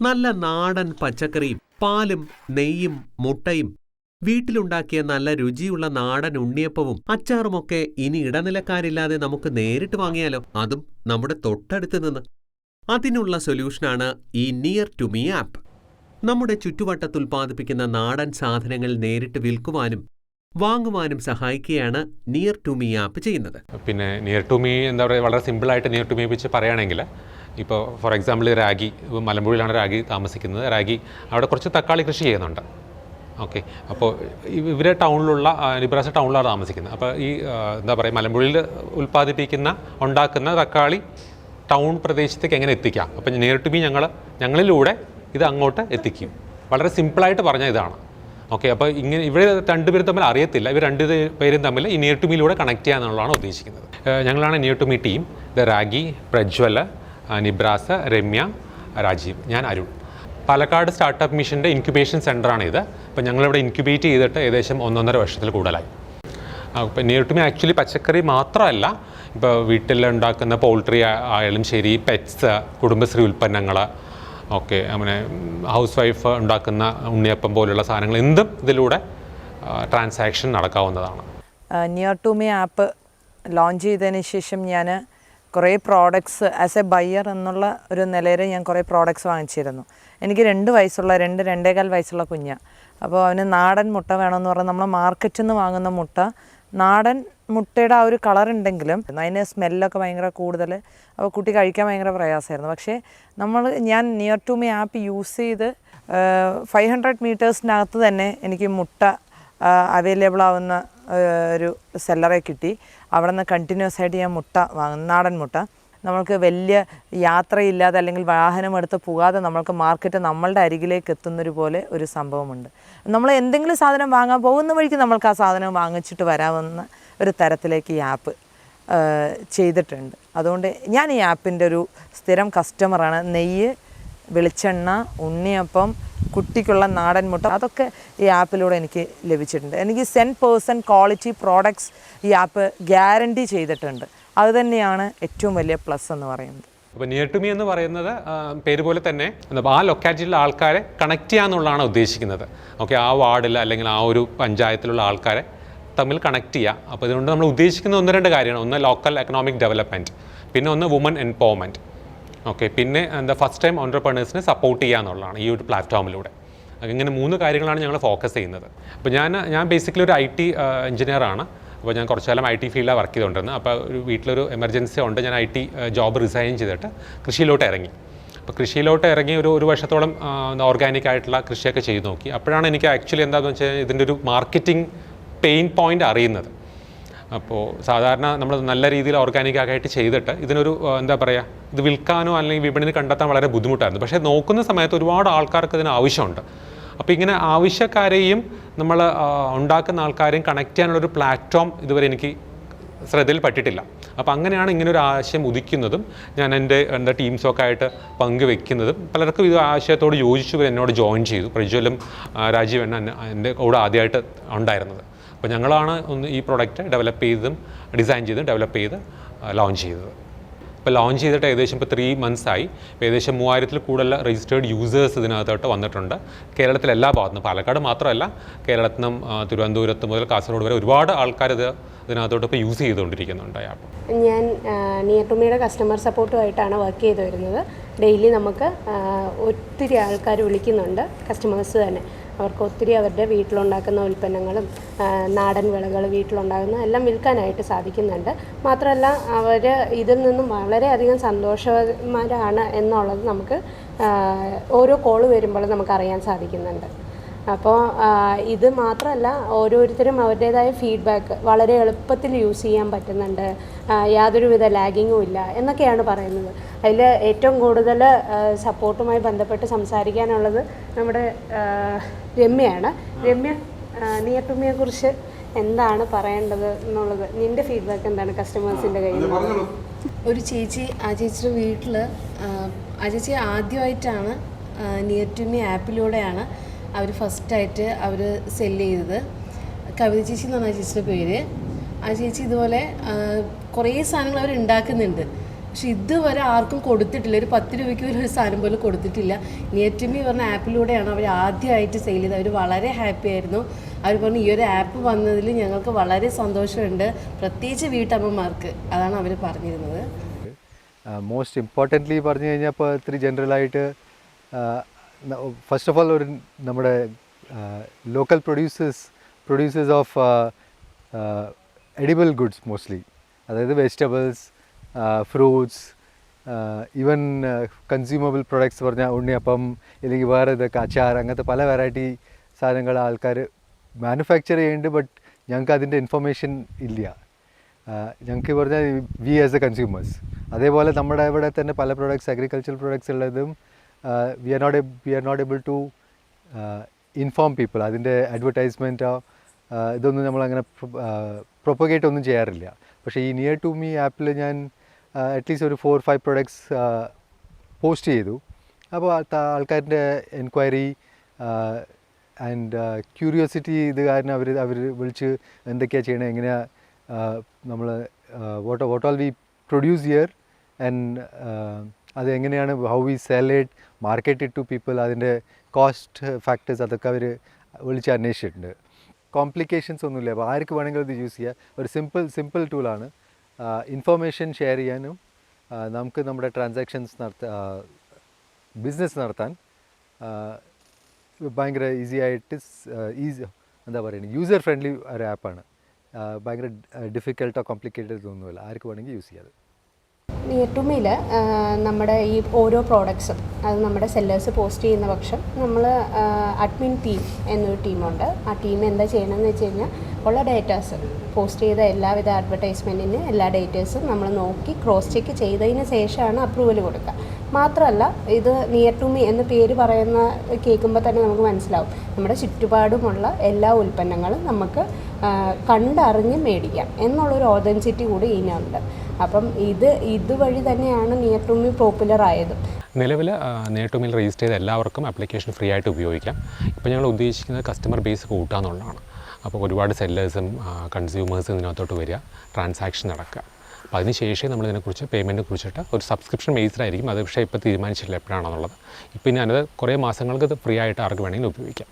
നല്ല നാടൻ പച്ചക്കറിയും പാലും നെയ്യും മുട്ടയും വീട്ടിലുണ്ടാക്കിയ നല്ല രുചിയുള്ള നാടൻ ഉണ്ണിയപ്പവും അച്ചാറുമൊക്കെ ഇനി ഇടനിലക്കാരില്ലാതെ നമുക്ക് നേരിട്ട് വാങ്ങിയാലോ? അതും നമ്മുടെ തൊട്ടടുത്ത് നിന്ന്. അതിനുള്ള സൊല്യൂഷനാണ് ഈ നിയർ ടു മീ ആപ്പ് നമ്മുടെ ചുറ്റുവട്ടത്ത് ഉൽപ്പാദിപ്പിക്കുന്ന നാടൻ സാധനങ്ങൾ നേരിട്ട് വിൽക്കുവാനും വാങ്ങുവാനും സഹായിക്കുകയാണ് നിയർ ടു മീ ആപ്പ് ചെയ്യുന്നത്. പിന്നെ നിയർ ടു മീ എന്താ പറയുക വളരെ സിമ്പിളായിട്ട് നിയർ ടു മീ വെച്ച് പറയുകയാണെങ്കിൽ ഇപ്പോൾ ഫോർ എക്സാമ്പിൾ റാഗി മലമ്പുഴയിലാണ് റാഗി താമസിക്കുന്നത്. റാഗി അവിടെ കുറച്ച് തക്കാളി കൃഷി ചെയ്യുന്നുണ്ട്. ഓക്കെ. അപ്പോൾ ഇവ- ഇവരെ ടൗണിലുള്ള നിബ്രാസ ടൗണിലാണ് താമസിക്കുന്നത്. അപ്പോൾ ഈ എന്താ പറയുക മലമ്പുഴയിൽ ഉൽപ്പാദിപ്പിക്കുന്ന ഉണ്ടാക്കുന്ന തക്കാളി ടൗൺ പ്രദേശത്തേക്ക് എങ്ങനെ എത്തിക്കാം? അപ്പം നേരിട്ട് മീ ഞങ്ങൾ ഞങ്ങളിലൂടെ ഇത് അങ്ങോട്ട് എത്തിക്കും. വളരെ സിമ്പിളായിട്ട് പറഞ്ഞ ഇതാണ്. ഓക്കെ. അപ്പോൾ ഇങ്ങനെ ഇവർ രണ്ടുപേരും തമ്മിൽ അറിയത്തില്ല. ഇവർ രണ്ട് പേരും തമ്മിൽ ഈ നിയർ ടു കണക്ട് ചെയ്യാന്നുള്ളതാണ് ഉദ്ദേശിക്കുന്നത്. ഞങ്ങളാണ് near to me team the Ragi Prajwala Nibras Ramya Rajeev ഞാൻ അരുൺ. പാലക്കാട് സ്റ്റാർട്ടപ്പ് മിഷന്റെ ഇൻക്യുബേഷൻ സെന്ററാണ് ഇത് അപ്പോൾ ഞങ്ങളിവിടെ ഇൻക്യുബേറ്റ് ചെയ്തിട്ട് ഏകദേശം ഒന്നൊന്നര വർഷത്തിൽ കൂടുതലായി. അപ്പോൾ നിയർ ടു മീ ആക്ച്വലി പച്ചക്കറി മാത്രമല്ല ഇപ്പോൾ വീട്ടിലുണ്ടാക്കുന്ന പോൾട്രി ആയാലും ശരി പെറ്റ്സ് കുടുംബശ്രീ ഉൽപ്പന്നങ്ങൾ ഓക്കെ അങ്ങനെ ഹൗസ് വൈഫ് ഉണ്ടാക്കുന്ന ഉണ്ണിയപ്പം പോലുള്ള സാധനങ്ങൾ എന്തും ഇതിലൂടെ transaction നടക്കാവുന്നതാണ്. Near to me app launch ചെയ്തതിന് ശേഷം ഞാൻ കുറേ പ്രോഡക്ട്സ് ആസ് എ ബയ്യർ എന്നുള്ള ഒരു നിലയിൽ ഞാൻ കുറേ പ്രോഡക്ട്സ് വാങ്ങിച്ചിരുന്നു. എനിക്ക് രണ്ട് വയസ്സുള്ള രണ്ട് രണ്ടേകാൽ വയസ്സുള്ള കുഞ്ഞാണ് അപ്പോൾ അവന് നാടൻ മുട്ട വേണമെന്ന് പറഞ്ഞാൽ നമ്മൾ മാർക്കറ്റിൽ നിന്ന് വാങ്ങുന്ന മുട്ട നാടൻ മുട്ടയുടെ ആ ഒരു കളർ ഉണ്ടെങ്കിലും അതിന് സ്മെല്ലൊക്കെ ഭയങ്കര കൂടുതൽ. അപ്പോൾ കുട്ടി കഴിക്കാൻ ഭയങ്കര പ്രയാസമായിരുന്നു. പക്ഷേ നമ്മൾ ഞാൻ near to me app use ചെയ്ത് ഫൈവ് ഹൺഡ്രഡ് മീറ്റേഴ്സിനകത്ത് തന്നെ എനിക്ക് മുട്ട അവൈലബിൾ ആവുന്ന ഒരു സെല്ലറെ കിട്ടി. അവിടെ നിന്ന് കണ്ടിന്യൂസ് ആയിട്ട് ഞാൻ മുട്ട വാങ്ങും നാടൻ മുട്ട. നമ്മൾക്ക് വലിയ യാത്രയില്ലാതെ അല്ലെങ്കിൽ വാഹനം എടുത്ത് പോകാതെ നമ്മൾക്ക് മാർക്കറ്റ് നമ്മളുടെ അരികിലേക്ക് എത്തുന്നൊരു പോലെ ഒരു സംഭവമുണ്ട്. നമ്മൾ എന്തെങ്കിലും സാധനം വാങ്ങാൻ പോകുന്ന വഴിക്ക് നമ്മൾക്ക് ആ സാധനം വാങ്ങിച്ചിട്ട് വരാമെന്ന ഒരു തരത്തിലേക്ക് ഈ ആപ്പ് ചെയ്തിട്ടുണ്ട്. അതുകൊണ്ട് ഞാൻ ഈ ആപ്പിന്റെ ഒരു സ്ഥിരം കസ്റ്റമറാണ് നെയ്യ് വെളിച്ചെണ്ണ ഉണ്ണിയപ്പം കുട്ടിക്കുള്ള നാടൻ മുട്ട അതൊക്കെ ഈ ആപ്പിലൂടെ എനിക്ക് ലഭിച്ചിട്ടുണ്ട്. എനിക്ക് സെൻ പേഴ്സൺ ക്വാളിറ്റി പ്രോഡക്ട്സ് ഈ ആപ്പ് ഗ്യാരണ്ടി ചെയ്തിട്ടുണ്ട്. അതുതന്നെയാണ് ഏറ്റവും വലിയ പ്ലസ് എന്ന് പറയുന്നത്. അപ്പോൾ നിയർ ടു മീ എന്ന് പറയുന്നത് പേര് പോലെ തന്നെ ആ ലൊക്കാലിറ്റിയിലുള്ള ആൾക്കാരെ കണക്ട് ചെയ്യാന്നുള്ളതാണ് ഉദ്ദേശിക്കുന്നത്. ഓക്കെ ആ വാർഡിൽ അല്ലെങ്കിൽ ആ ഒരു പഞ്ചായത്തിലുള്ള ആൾക്കാരെ തമ്മിൽ കണക്ട് ചെയ്യുക അപ്പോൾ ഇതുകൊണ്ട് നമ്മൾ ഉദ്ദേശിക്കുന്ന ഒന്ന് രണ്ട് കാര്യമാണ് ഒന്ന് ലോക്കൽ എക്കണോമിക് ഡെവലപ്മെന്റ് പിന്നെ ഒന്ന് വുമൻ എംപവർമെന്റ് ഓക്കെ പിന്നെ എന്താ ഫസ്റ്റ് ടൈം ഓണ്ടർപ്രണേഴ്സിനെ സപ്പോർട്ട് ചെയ്യുക എന്നുള്ളതാണ് ഈ ഒരു പ്ലാറ്റ്ഫോമിലൂടെ ഇങ്ങനെ മൂന്ന് കാര്യങ്ങളാണ് ഞങ്ങൾ ഫോക്കസ് ചെയ്യുന്നത്. അപ്പോൾ ഞാൻ ഞാൻ ബേസിക്കലി ഒരു ഐ ടി എഞ്ചിനീയറാണ് അപ്പോൾ ഞാൻ കുറച്ച് കാലം ഐ ടി ഫീൽഡിലാണ് വർക്ക് ചെയ്തുകൊണ്ടിരുന്നത്. അപ്പോൾ ഒരു വീട്ടിലൊരു എമർജൻസി ഉണ്ട് ഞാൻ ഐ ടി ജോബ് റിസൈൻ ചെയ്തിട്ട് കൃഷിയിലോട്ട് ഇറങ്ങി. അപ്പോൾ കൃഷിയിലോട്ട് ഇറങ്ങി ഒരു ഒരു വർഷത്തോളം ഓർഗാനിക് ആയിട്ടുള്ള കൃഷിയൊക്കെ ചെയ്തു നോക്കി. അപ്പോഴാണ് എനിക്ക് ആക്ച്വലി എന്താണെന്ന് വെച്ചാൽ ഇതിന്റെ ഒരു മാർക്കറ്റിംഗ് പെയിൻ പോയിന്റ് അറിയുന്നത്. അപ്പോൾ സാധാരണ നമ്മൾ നല്ല രീതിയിൽ ഓർഗാനിക്കായിട്ട് ചെയ്തിട്ട് ഇതിനൊരു എന്താ പറയുക ഇത് വിൽക്കാനോ അല്ലെങ്കിൽ വിപണിയിൽ കണ്ടെത്താൻ വളരെ ബുദ്ധിമുട്ടായിരുന്നു. പക്ഷേ നോക്കുന്ന സമയത്ത് ഒരുപാട് ആൾക്കാർക്ക് ഇതിന് ആവശ്യമുണ്ട്. അപ്പോൾ ഇങ്ങനെ ആവശ്യക്കാരെയും നമ്മൾ ഉണ്ടാക്കുന്ന ആൾക്കാരെയും കണക്ട് ചെയ്യാനുള്ളൊരു പ്ലാറ്റ്ഫോം ഇതുവരെ എനിക്ക് ശ്രദ്ധയിൽ ശ്രദ്ധയിൽപ്പെട്ടിട്ടില്ല അപ്പോൾ അങ്ങനെയാണ് ഇങ്ങനെ ഒരു ആശയം ഉദിക്കുന്നതും ഞാൻ എന്റെ എന്റെ ടീംസൊക്കെ ആയിട്ട് പങ്കുവെക്കുന്നതും പലർക്കും ഇത് ആശയത്തോട് യോജിച്ചു ഇവർ എന്നോട് ജോയിൻ ചെയ്തു. പ്രജ്വലും രാജീവ് എന്നെ- എന്റെ കൂടെ ആദ്യമായിട്ട് ഉണ്ടായിരുന്നത്. അപ്പോൾ ഞങ്ങളാണ് ഒന്ന് ഈ പ്രോഡക്റ്റ് ഡെവലപ്പ് ചെയ്തതും ഡിസൈൻ ചെയ്തും ഡെവലപ്പ് ചെയ്ത് ലോഞ്ച് ചെയ്തത്. ഇപ്പോൾ ലോഞ്ച് ചെയ്തിട്ട് ഏകദേശം ഇപ്പോൾ ത്രീ മന്ത്സ് ആയി. ഏകദേശം മൂവായിരത്തിൽ കൂടുതൽ രജിസ്റ്റേർഡ് യൂസേഴ്സ് ഇതിനകത്തോട്ട് വന്നിട്ടുണ്ട്. കേരളത്തിലെ എല്ലാ ഭാഗത്തുനിന്നും പാലക്കാട് മാത്രമല്ല കേരളത്തിൽ നിന്നും തിരുവനന്തപുരത്ത് മുതൽ കാസർഗോഡ് വരെ ഒരുപാട് ആൾക്കാർ ഇത് ഇതിനകത്തോട്ട് ഇപ്പോൾ യൂസ് ചെയ്തുകൊണ്ടിരിക്കുന്നുണ്ട് ആപ്പ് ഞാൻ നിയർ ടു മീയുടെ കസ്റ്റമർ സപ്പോർട്ടുമായിട്ടാണ് വർക്ക് ചെയ്തു വരുന്നത്. ഡെയിലി നമുക്ക് ഒത്തിരി ആൾക്കാർ വിളിക്കുന്നുണ്ട് കസ്റ്റമേഴ്സ് തന്നെ. അവർക്ക് ഒത്തിരി അവരുടെ വീട്ടിലുണ്ടാക്കുന്ന ഉൽപ്പന്നങ്ങളും നാടൻ വിളകൾ വീട്ടിലുണ്ടാകുന്ന എല്ലാം വിൽക്കാനായിട്ട് സാധിക്കുന്നുണ്ട്. മാത്രമല്ല അവർ ഇതിൽ നിന്നും വളരെയധികം സന്തോഷമാരാണ് എന്നുള്ളത് നമുക്ക് ഓരോ കോൾ വരുമ്പോൾ നമുക്ക് അറിയാൻ സാധിക്കുന്നുണ്ട്. അപ്പോൾ ഇത് മാത്രമല്ല ഓരോരുത്തരും അവരുടേതായ ഫീഡ്ബാക്ക് വളരെ എളുപ്പത്തിൽ യൂസ് ചെയ്യാൻ പറ്റുന്നുണ്ട്. യാതൊരുവിധ ലാഗിങ്ങും ഇല്ല എന്നൊക്കെയാണ് പറയുന്നത്. അതിൽ ഏറ്റവും കൂടുതൽ സപ്പോർട്ടുമായി ബന്ധപ്പെട്ട് സംസാരിക്കാനുള്ളത് നമ്മുടെ രമ്യയാണ്. രമ്യ നിയർ ടുമിയെ കുറിച്ച് എന്താണ് പറയേണ്ടത് എന്നുള്ളത്? നിന്റെ ഫീഡ്ബാക്ക് എന്താണ് കസ്റ്റമേഴ്സിന്റെ കയ്യിൽ? ഒരു ചേച്ചി ആ ചേച്ചിയുടെ വീട്ടിൽ ആ ചേച്ചി ആദ്യമായിട്ടാണ് നിയർ ടു മീ ആപ്പിലൂടെയാണ് അവർ ഫസ്റ്റായിട്ട് അവർ സെല്ല് ചെയ്തത്. കവിത ചേച്ചി എന്ന് പറഞ്ഞ ചേച്ചിയുടെ പേര്. ആ ചേച്ചി ഇതുപോലെ കുറേ സാധനങ്ങൾ അവർ ഉണ്ടാക്കുന്നുണ്ട്. പക്ഷെ ഇതുവരെ ആർക്കും കൊടുത്തിട്ടില്ല. ഒരു പത്ത് രൂപയ്ക്ക് ഒരു സാധനം പോലും കൊടുത്തിട്ടില്ല. നിയറ്റുമി പറഞ്ഞ ആപ്പിലൂടെയാണ് അവർ ആദ്യമായിട്ട് സെയിൽ ചെയ്തത്. അവർ വളരെ ഹാപ്പി ആയിരുന്നു. അവർ പറഞ്ഞു ഈ ഒരു ആപ്പ് വന്നതിൽ ഞങ്ങൾക്ക് വളരെ സന്തോഷമുണ്ട്. പ്രത്യേകിച്ച് വീട്ടമ്മമാർക്ക്. അതാണ് അവർ പറഞ്ഞിരുന്നത്. മോസ്റ്റ് ഇമ്പോർട്ടന്റ്ലി പറഞ്ഞു കഴിഞ്ഞാൽ ഇപ്പോൾ ഇത്തിരി ജനറലായിട്ട് ഫസ്റ്റ് ഓഫ് ഓൾ ഒരു നമ്മുടെ local producers producers of edible goods mostly അതായത് vegetables fruits even consumable products പറഞ്ഞാൽ ഉണ്ണിയപ്പം ഇല്ലെങ്കിൽ വേറെ ഇതൊക്കെ അച്ചാർ അങ്ങനത്തെ പല വെറൈറ്റി സാധനങ്ങൾ ആൾക്കാർ മാനുഫാക്ചർ ചെയ്യുന്നുണ്ട് ബട്ട് ഞങ്ങൾക്ക് അതിന്റെ ഇൻഫർമേഷൻ ഇല്ല. ഞങ്ങൾക്ക് പറഞ്ഞാൽ വി ആസ് എ കൺസ്യൂമേഴ്സ് അതേപോലെ നമ്മുടെ ഇവിടെ തന്നെ പല പ്രോഡക്ട്സ് അഗ്രികൾച്ചറൽ പ്രോഡക്ട്സ് ഉള്ളതും we are not we are not able to inform people അതിന്റെ അഡ്വർടൈസ്മെന്റോ ഇതൊന്നും നമ്മളങ്ങനെ പ്രൊപ്പഗേറ്റ് ഒന്നും ചെയ്യാറില്ല. പക്ഷേ ഈ നിയർ ടു മീ ആപ്പിൽ ഞാൻ അറ്റ്ലീസ്റ്റ് ഒരു ഫോർ ഫൈവ് പ്രൊഡക്ട്സ് പോസ്റ്റ് ചെയ്തു. അപ്പോൾ ആൾക്കാരുടെ എൻക്വയറി ആൻഡ് ക്യൂരിയോസിറ്റി ഇത് കാരണം അവർ അവർ വിളിച്ച് എന്തൊക്കെയാണ് ചെയ്യണത് എങ്ങനെയാണ് നമ്മൾ what what all we produce here and അത് എങ്ങനെയാണ് how we sell it market it to people അതിന്റെ കോസ്റ്റ് ഫാക്ടേഴ്സ് അതൊക്കെ അവർ വിളിച്ച് അന്വേഷിച്ചിട്ടുണ്ട്. കോംപ്ലിക്കേഷൻസ് ഒന്നുമില്ല. അപ്പോൾ ആർക്ക് വേണമെങ്കിലും ഇത് യൂസ് ചെയ്യാം. ഒരു സിമ്പിൾ സിമ്പിൾ ടൂളാണ് ഇൻഫർമേഷൻ ഷെയർ ചെയ്യാനും നമുക്ക് നമ്മുടെ ട്രാൻസാക്ഷൻസ് നടത്ത ബിസിനസ് നടത്താൻ ഭയങ്കര ഈസി ആയിട്ട് ഈസി എന്താ പറയുക യൂസർ ഫ്രണ്ട്ലി ഒരു ആപ്പാണ് ഭയങ്കര ഡിഫിക്കൽട്ടോ കോംപ്ലിക്കേറ്റഡ് ഒന്നുമില്ല ആർക്ക് വേണമെങ്കിൽ യൂസ് ചെയ്യാം ടു മീൽ നമ്മുടെ ഈ ഓരോ പ്രോഡക്ട്സും അത് നമ്മുടെ സെല്ലേഴ്സ് പോസ്റ്റ് ചെയ്യുന്ന പക്ഷം നമ്മൾ അഡ്മിൻ ടീം എന്നൊരു ടീമുണ്ട് ആ ടീം എന്താ ചെയ്യണമെന്ന് വെച്ച് കഴിഞ്ഞാൽ ഉള്ള ഡേറ്റാസ് പോസ്റ്റ് ചെയ്ത എല്ലാവിധ അഡ്വർടൈസ്മെന്റിന് എല്ലാ ഡേറ്റേഴ്സും നമ്മൾ നോക്കി ക്രോസ് ചെക്ക് ചെയ്തതിന് ശേഷമാണ് അപ്രൂവൽ കൊടുക്കുക മാത്രമല്ല ഇത് നിയർ ടു മീ എന്ന പേര് പറയുന്ന കേൾക്കുമ്പോൾ തന്നെ നമുക്ക് മനസ്സിലാവും. നമ്മുടെ ചുറ്റുപാടുമുള്ള എല്ലാ ഉൽപ്പന്നങ്ങളും നമുക്ക് കണ്ടറിഞ്ഞ് മേടിക്കാം എന്നുള്ളൊരു ഓതൻസിറ്റി കൂടി ഇതിനുണ്ട് അപ്പം ഇത് ഇതുവഴി തന്നെയാണ് നിയർ പോപ്പുലർ ആയതും. നിലവിൽ നേട്ടുമിൽ രജിസ്റ്റർ ചെയ്ത എല്ലാവർക്കും ആപ്ലിക്കേഷൻ ഫ്രീ ആയിട്ട് ഉപയോഗിക്കാം. ഇപ്പോൾ ഞങ്ങൾ ഉദ്ദേശിക്കുന്നത് കസ്റ്റമർ ബേസ് കൂട്ടുക എന്നുള്ളതാണ് അപ്പോൾ ഒരുപാട് സെല്ലേഴ്സും കൺസ്യൂമേഴ്സും ഇതിനകത്തോട്ട് വരിക ട്രാൻസാക്ഷൻ നടക്കുക. അപ്പോൾ അതിന് ശേഷം നമ്മൾ ഇതിനെക്കുറിച്ച് പേയ്മെന്റിനെ കുറിച്ചിട്ട് ഒരു സബ്സ്ക്രിപ്ഷൻ ബേസ്ഡ് ആയിരിക്കും. അത് പക്ഷേ ഇപ്പോൾ തീരുമാനിച്ചിട്ടില്ല എപ്പോഴാണെന്നുള്ളത്. ഇപ്പോൾ ഞാനത് കുറേ മാസങ്ങൾക്ക് ഇത് ഫ്രീ ആയിട്ട് ആർക്ക് വേണമെങ്കിലും ഉപയോഗിക്കാം.